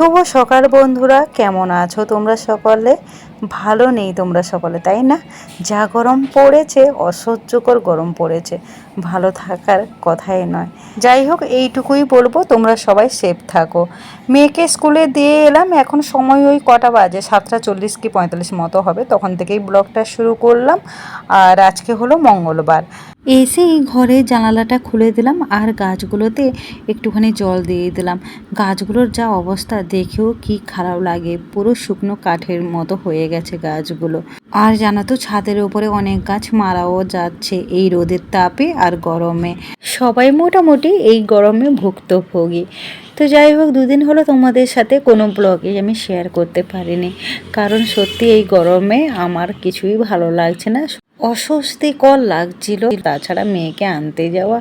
শুভ সকাল বন্ধুরা, কেমন আছো তোমরা সকলে? ভালো নেই তোমরা সকলে, তাই না? যা গরম পড়েছে, অসহ্যকর গরম পড়েছে, ভালো থাকার কথাই নয়। যাই হোক, এইটুকুই বলব, তোমরা সবাই সেফ থাকো। মেয়েকে স্কুলে দিয়ে এলাম, এখন সময় ওই কটা বাজে, সাতটা চল্লিশ কি পঁয়তাল্লিশ মতো হবে, তখন থেকেই ব্লগটা শুরু করলাম। আর আজকে হলো মঙ্গলবার। এসেই ঘরে জানালাটা খুলে দিলাম আর গাছগুলোতে একটুখানি জল দিয়ে দিলাম। গাছগুলোর যা অবস্থা দেখেও কি খারাপ লাগে। পুরো শুকনো কাঠের মতো হয়ে গেছে গাছগুলো। আর জানো তো, ছাদের উপরে অনেক গাছ মারাও যাচ্ছে এই রোদের তাপে আর গরমে। সবাই মোটামুটি এই গরমে ভুক্তভোগী। তো যাই হোক, দুদিন হলো তোমাদের সাথে কোনো ব্লগে আমি শেয়ার করতে পারিনি। কারণ সত্যি এই গরমে আমার কিছুই ভালো লাগছে না। অস্বস্তিকর লাগছিল। তাছাড়া মেয়েকে আনতে যাওয়া,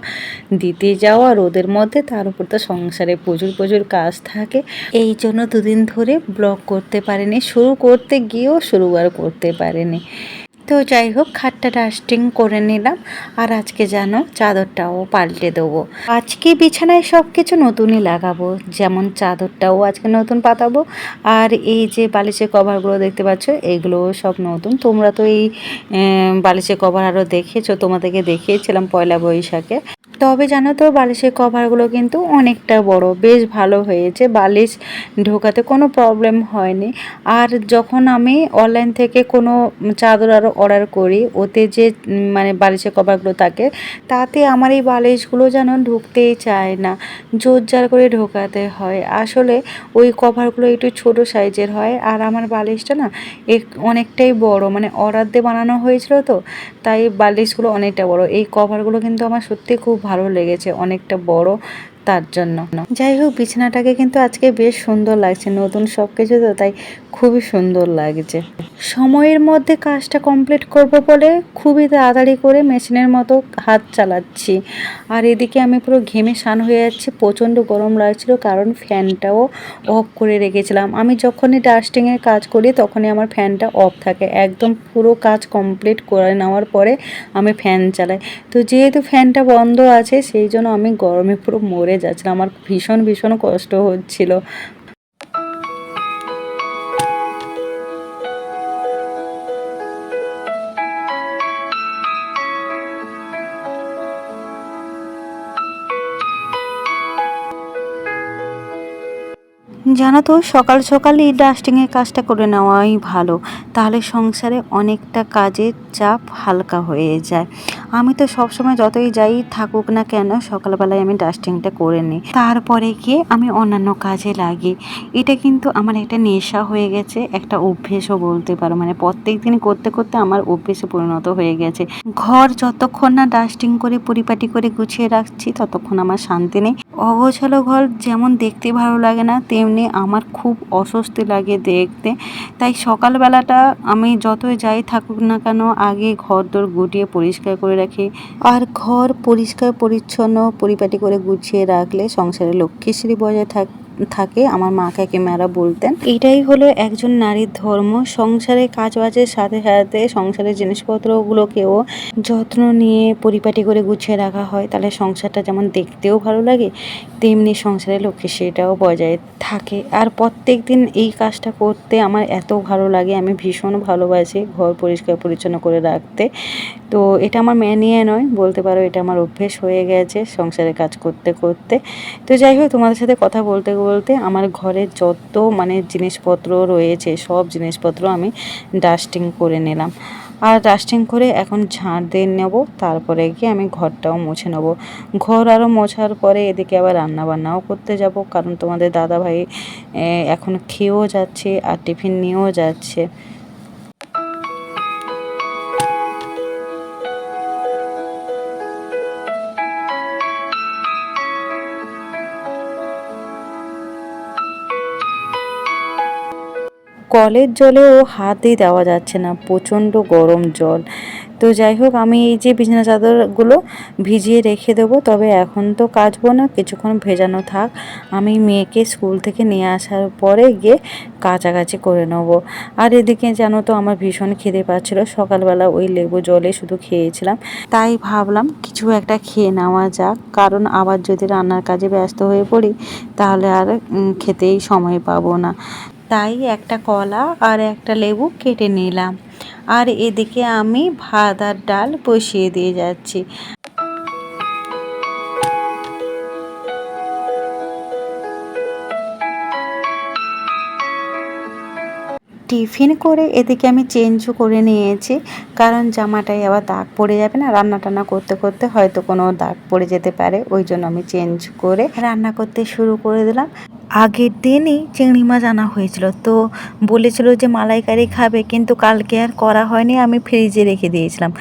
দিতে যাওয়া, রোদের মধ্যে তার উপর তো সংসারে প্রচুর প্রচুর কাজ থাকে। এই জন্য দুদিন ধরে ব্লগ করতে পারেনি, শুরু করতে গিয়েও শুরু আর করতে পারিনি। তো যাই হোক, খাটটা ডাস্টিং করে নিলাম। আর আজকে যেন চাদরটাও পাল্টে দেবো। আজকে বিছানায় সব কিছু নতুনই লাগাবো। যেমন চাদরটাও আজকে নতুন পাতাবো। আর এই যে বালিশের কভারগুলো দেখতে পাচ্ছ এগুলো সব নতুন। তোমরা তো এই বালিশের কভার আরও দেখেছ, তোমাদেরকে দেখিয়েছিলাম পয়লা বৈশাখে। তবে জানো তো, বালিশের কভারগুলো কিন্তু অনেকটা বড়। বেশ ভালো হয়েছে, বালিশ ঢোকাতে কোনো প্রবলেম হয়নি। আর যখন আমি অনলাইন থেকে কোনো চাদর আরও অর্ডার করি, ওতে যে মানে বালিশের কভারগুলো থাকে, তাতে আমার এই বালিশগুলো যেন ঢুকতেই চায় না জোর জার করে ঢোকাতে হয়। আসলে ওই কভারগুলো একটু ছোট সাইজের হয়, আর আমার বালিশটা না এক- অনেকটাই বড়। মানে অর্ডার দিয়ে বানানো হয়েছিল তো, তাই বালিশগুলো অনেকটা বড়। এই কভারগুলো কিন্তু আমার সত্যি খুব ভালো লেগেছে অনেকটা বড় তার জন্য। যাই হোক, বিছানাটাকে কিন্তু আজকে বেশ সুন্দর লাগছে। নতুন সব কিছু তো, তাই খুবই সুন্দর লাগছে। সময়ের মধ্যে কাজটা কমপ্লিট করব বলে খুবই তাড়াতাড়ি করে মেশিনের মতো হাত চালাচ্ছি। আর এদিকে আমি পুরো ঘেমে স্নান হয়ে যাচ্ছি। প্রচণ্ড গরম লাগছিল, কারণ ফ্যানটাও অফ করে রেখেছিলাম। আমি যখনই ডাস্টিংয়ের কাজ করি, তখনই আমার ফ্যানটা অফ থাকে। একদম পুরো কাজ কমপ্লিট করে নেওয়ার পরে আমি ফ্যান চালাই। তো যেহেতু ফ্যানটা বন্ধ আছে, সেই জন্য আমি গরমে পুরো মরে যাচ্ছিলাম। আমার ভীষণ ভীষণ কষ্ট হচ্ছিল। জানো তো, সকাল সকালই ডাস্টিংয়ের কাজটা করে নেওয়াই ভালো। তাহলে সংসারে অনেকটা কাজের চাপ হালকা হয়ে যায়। আমি তো সবসময় যতই যাই থাকুক না কেন, সকালবেলায় আমি ডাস্টিংটা করে নিই। তারপরে গিয়ে আমি অন্যান্য কাজে লাগি। এটা কিন্তু আমার একটা নেশা হয়ে গেছে, একটা অভ্যেসও বলতে পারো। মানে প্রত্যেক দিন করতে করতে আমার অভ্যেসে পরিণত হয়ে গেছে। ঘর যতক্ষণ না ডাস্টিং করে পরিপাটি করে গুছিয়ে রাখছি, ততক্ষণ আমার শান্তি নেই। অগোছালো ঘর যেমন দেখতে ভালো লাগে না, তেমনি আমার খুব অস্বস্তি লাগে দেখতে। তাই সকালবেলাটা আমি যতই যাই থাকুক না কেন, আগে ঘর দোর গুটিয়ে পরিষ্কার করে রাখি। আর ঘর পরিষ্কার, পরিচ্ছন্ন, পরিপাটি করে গুছিয়ে রাখলে সংসারে লক্ষ্মীশ্রী বজায় থাক থাকে, আমার মা কাকে কাকিমারা বলতেন। এটাই হলো একজন নারীর ধর্ম। সংসারে কাজ বাজের সাথে সাথে সংসারের জিনিসপত্রগুলোকেও যত্ন নিয়ে পরিপাটি করে গুছিয়ে রাখা হয়। তাহলে সংসারটা যেমন দেখতেও ভালো লাগে, তেমনি সংসারের সংসারে সেটাও বজায় থাকে। আর প্রত্যেক দিন এই কাজটা করতে আমার এত ভালো লাগে, আমি ভীষণ ভালোবাসি ঘর পরিষ্কার পরিচ্ছন্ন করে রাখতে। তো এটা আমার ম্যানিয়ে নয় বলতে পারো এটা আমার অভ্যেস হয়ে গেছে সংসারে কাজ করতে করতে। তো যাই হোক, তোমাদের সাথে কথা বলতে বলতে আমার ঘরে যত মানে জিনিসপত্র রয়েছে, সব জিনিসপত্র আমি ডাস্টিং করে নিলাম। আর ডাস্টিং করে এখন ঝাঁট দিয়ে নেব, তারপরে গিয়ে আমি ঘরটাও মুছে নেব। ঘর আরও মোছার পরে এদিকে আবার রান্না বান্নাও করতে যাব, কারণ তোমাদের দাদা ভাই এখন খেয়েও যাচ্ছে আর টিফিন নিয়েও যাচ্ছে। কলের জলেও হাতই দেওয়া যাচ্ছে না, প্রচণ্ড গরম জল। তো যাই হোক, আমি এই যে বিছানা চাদরগুলো ভিজিয়ে রেখে দেবো, তবে এখন তো কাচবো না, কিছুক্ষণ ভেজানো থাক। আমি মেয়েকে স্কুল থেকে নিয়ে আসার পরে গিয়ে কাচাকাচি করে নেব। আর এদিকে জানো তো আমার ভীষণ খিদে পাচ্ছিলো, সকালবেলা ওই লেবু জলে শুধু খেয়েছিলাম। তাই ভাবলাম কিছু একটা খেয়ে নেওয়া যাক, কারণ আবার যদি রান্নার কাজে ব্যস্ত হয়ে পড়ি, তাহলে আর খেতেই সময় পাবো না। তাই একটা কলা আর একটা লেবু কেটে নিলাম। আর এদিকে আমি ভাত আর ডাল বসিয়ে দিয়ে যাচ্ছি। টিফিন করে এদিকে আমি চেঞ্জও করে নিয়েছি, কারণ জামাটায় আবার দাগ পড়ে যাবে না। রান্না টান্না করতে করতে হয়তো কোনো দাগ পড়ে যেতে পারে, ওই জন্য আমি চেঞ্জ করে রান্না করতে শুরু করে দিলাম। আগের দিনই চিংড়ি মাছ আনা হয়েছিল। তো বলেছিল যে, মালাইকারি খাবে, কিন্তু কালকে আর করা হয়নি, আমি ফ্রিজে রেখে দিয়েছিলাম।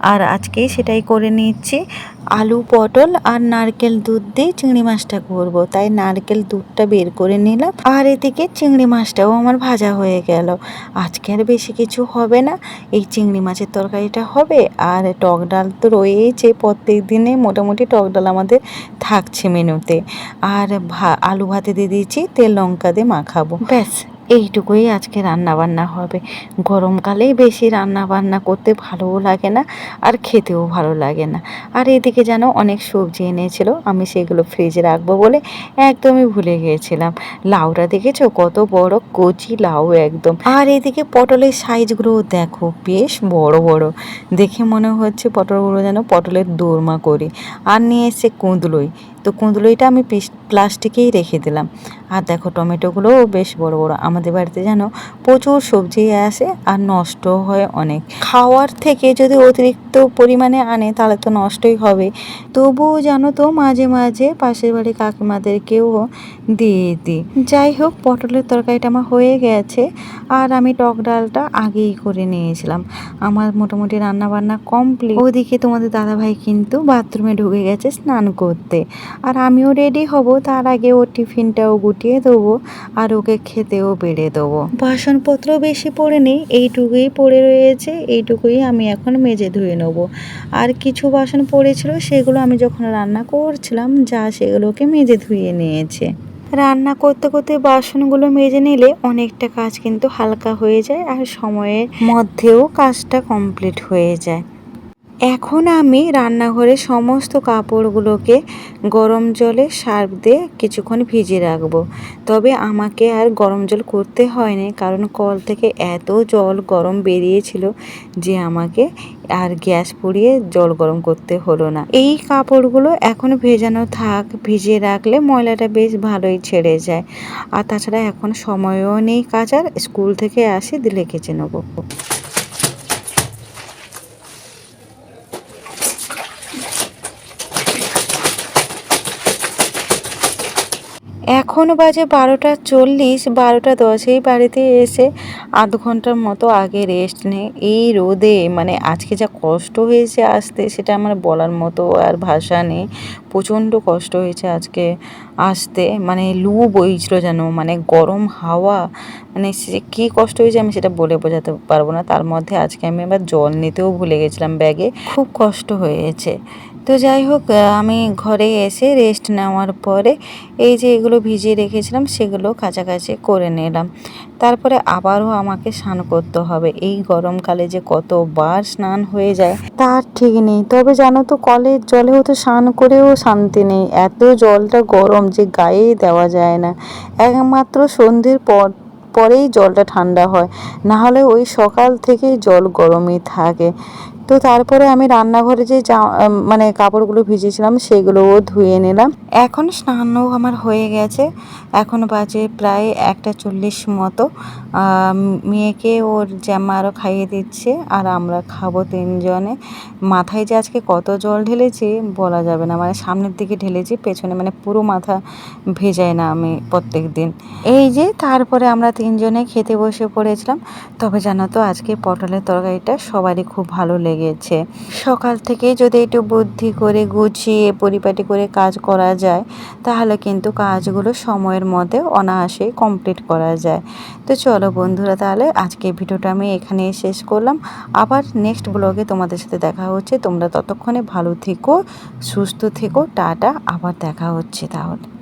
আর আজকে সেটাই করে নিচ্ছি। আলু, পটল আর নারকেল দুধ দিয়ে চিংড়ি মাছটা করব। তাই নারকেল দুধটা বের করে নিলাম। আর এদিকে চিংড়ি মাছটাও আমার ভাজা হয়ে গেল। আজকে আর বেশি কিছু হবে না। এই চিংড়ি মাছের তরকারিটা হবে। আর টক ডাল তো রয়েইছে প্রত্যেক দিনে। মোটামুটি টক ডাল আমাদের থাকছে মেনুতে। আর ভা- আলু ভাতে দিয়ে দিয়েছি। তেল লঙ্কা দিয়ে মাখাবো। ব্যাস। এইটুকুই আজকে রান্না বান্না হবে। গরমকালেই বেশি রান্না বান্না করতে ভালোও লাগে না, আর খেতেও ভালো লাগে না। আর এদিকে যেন অনেক সবজি এনেছিল, আমি সেগুলো ফ্রিজে রাখব বলে একদমই ভুলে গিয়েছিলাম। লাউটা দেখেছ? কত বড় কচি লাউ একদম। আর এদিকে পটলের সাইজগুলো দেখো, বেশ বড় বড়। দেখে মনে হচ্ছে পটলগুলো যেন পটলের দোরমা করি। আর নিয়ে এসছে কুঁদলই তো কুঁদলইটা আমি প্লাস্টিকেই রেখে দিলাম। আর দেখো টমেটোগুলোও বেশ বড় বড়। আমাদের বাড়িতে যেন প্রচুর সবজি আসে আর নষ্ট হয় অনেক। খাওয়ার থেকে যদি অতিরিক্ত পরিমাণে আনে তাহলে তো নষ্টই হবে। তবুও জানো তো মাঝে মাঝে পাশের বাড়ি কাকিমাদেরকেও দিয়ে দিই। যাই হোক, পটলের তরকারিটা আমার হয়ে গেছে আর আমি টক ডালটা আগেই করে নিয়েছিলাম। আমার মোটামুটি রান্না বান্না কমপ্লিট। ওদিকে তোমাদের দাদাভাই কিন্তু বাথরুমে ঢুকে গেছে স্নান করতে। আর আমিও রেডি হব, তার আগে ওর টিফিনটাও গুটিয়ে দেবো আর ওকে খেতেও বেড়ে দেবো। বাসনপত্র বেশি পড়ে নেই, এইটুকুই পড়ে রয়েছে, এইটুকুই আমি এখন মেজে ধুয়ে নেব। আর কিছু বাসন পড়েছিল, সেগুলো আমি যখন রান্না করছিলাম, যা সেগুলোকে মেজে ধুয়ে নিয়েছে। রান্না করতে করতে বাসনগুলো মেজে নিলে অনেকটা কাজ কিন্তু হালকা হয়ে যায় আর সময়ের মধ্যেও কাজটা কমপ্লিট হয়ে যায়। এখন আমি রান্নাঘরে সমস্ত কাপড়গুলোকে গরম জলে সার্ফ দিয়ে কিছুক্ষণ ভিজিয়ে রাখব। তবে আমাকে আর গরম জল করতে হয়নি, কারণ কল থেকে এত জল গরম বেরিয়েছিল যে আমাকে আর গ্যাস পুড়িয়ে জল গরম করতে হলো না। এই কাপড়গুলো এখন ভেজানো থাক, ভিজিয়ে রাখলে ময়লাটা বেশ ভালোই ছেড়ে যায়। আর তাছাড়া এখন সময়ও নেই কাচার স্কুল থেকে আসি দিলে কেচে নেব। এখন বাজে বারোটা চল্লিশ, বারোটা দশেই বাড়িতে এসে আধ ঘণ্টার মতো আগে রেস্ট নেই এই রোদে মানে আজকে যা কষ্ট হয়েছে আসতে, সেটা আমার বলার মতো আর ভাষা নেই। প্রচণ্ড কষ্ট হয়েছে আজকে আসতে। মানে লু বইছিল যেন মানে গরম হাওয়া। মানে সে কী কষ্ট হয়েছে আমি সেটা বলে বোঝাতে পারব না। তার মধ্যে আজকে আমি আবার জল নিতেও ভুলে গেছিলাম ব্যাগে। খুব কষ্ট হয়েছে। তো যাই হোক আমি ঘরে এসে রেস্ট নেওয়ার পরে এই যে এগুলো ভিজিয়ে রেখেছিলাম, সেগুলো কাছাকাছি করে নিলাম। তারপরে আবারও আমাকে স্নান করতে হবে। এই গরমকালে যে কতবার স্নান হয়ে যায়, তার ঠিক নেই। তবে জানো তো, কলের জলেও তো স্নান করেও শান্তি নেই। এত জলটা গরম যে গায়েই দেওয়া যায় না। একমাত্র সন্ধ্যের পর, পরেই জলটা ঠান্ডা হয়। না হলে ওই সকাল থেকেই জল গরমই থাকে। তো তারপরে আমি রান্নাঘরে যে মানে কাপড়গুলো ভিজিয়েছিলাম সেগুলোও ধুয়ে নিলাম। এখন স্নানও আমার হয়ে গেছে। এখন বাজে প্রায় একটা চল্লিশ মতো। মেয়েকে ওর জামা আরও খাইয়ে দিচ্ছে আর আমরা খাব তিনজনে। মাথায় যে আজকে কত জল ঢেলেছি বলা যাবে না। মানে সামনের দিকে ঢেলেছি, পেছনে মানে পুরো মাথা ভেজাই না আমি প্রত্যেক দিন। এই যে তারপরে আমরা তিনজনে খেতে বসে পড়েছিলাম। তবে জানো তো আজকে পটলের তরকারিটা সবারই খুব ভালো লেগেছে। লেগেছে সকাল থেকে যদি একটু বুদ্ধি করে, গুছিয়ে, পরিপাটি করে কাজ করা যায়, তাহলে কিন্তু কাজগুলো সময়ের মধ্যে অনায়াসেই কমপ্লিট করা যায়। তো চলো বন্ধুরা, তাহলে আজকে ভিডিওটা আমি এখানেই শেষ করলাম। আবার নেক্সট ব্লগে তোমাদের সাথে দেখা হচ্ছে। তোমরা ততক্ষণে ভালো থেকো, সুস্থ থেকো, টাটা, আবার দেখা হচ্ছে তাহলে।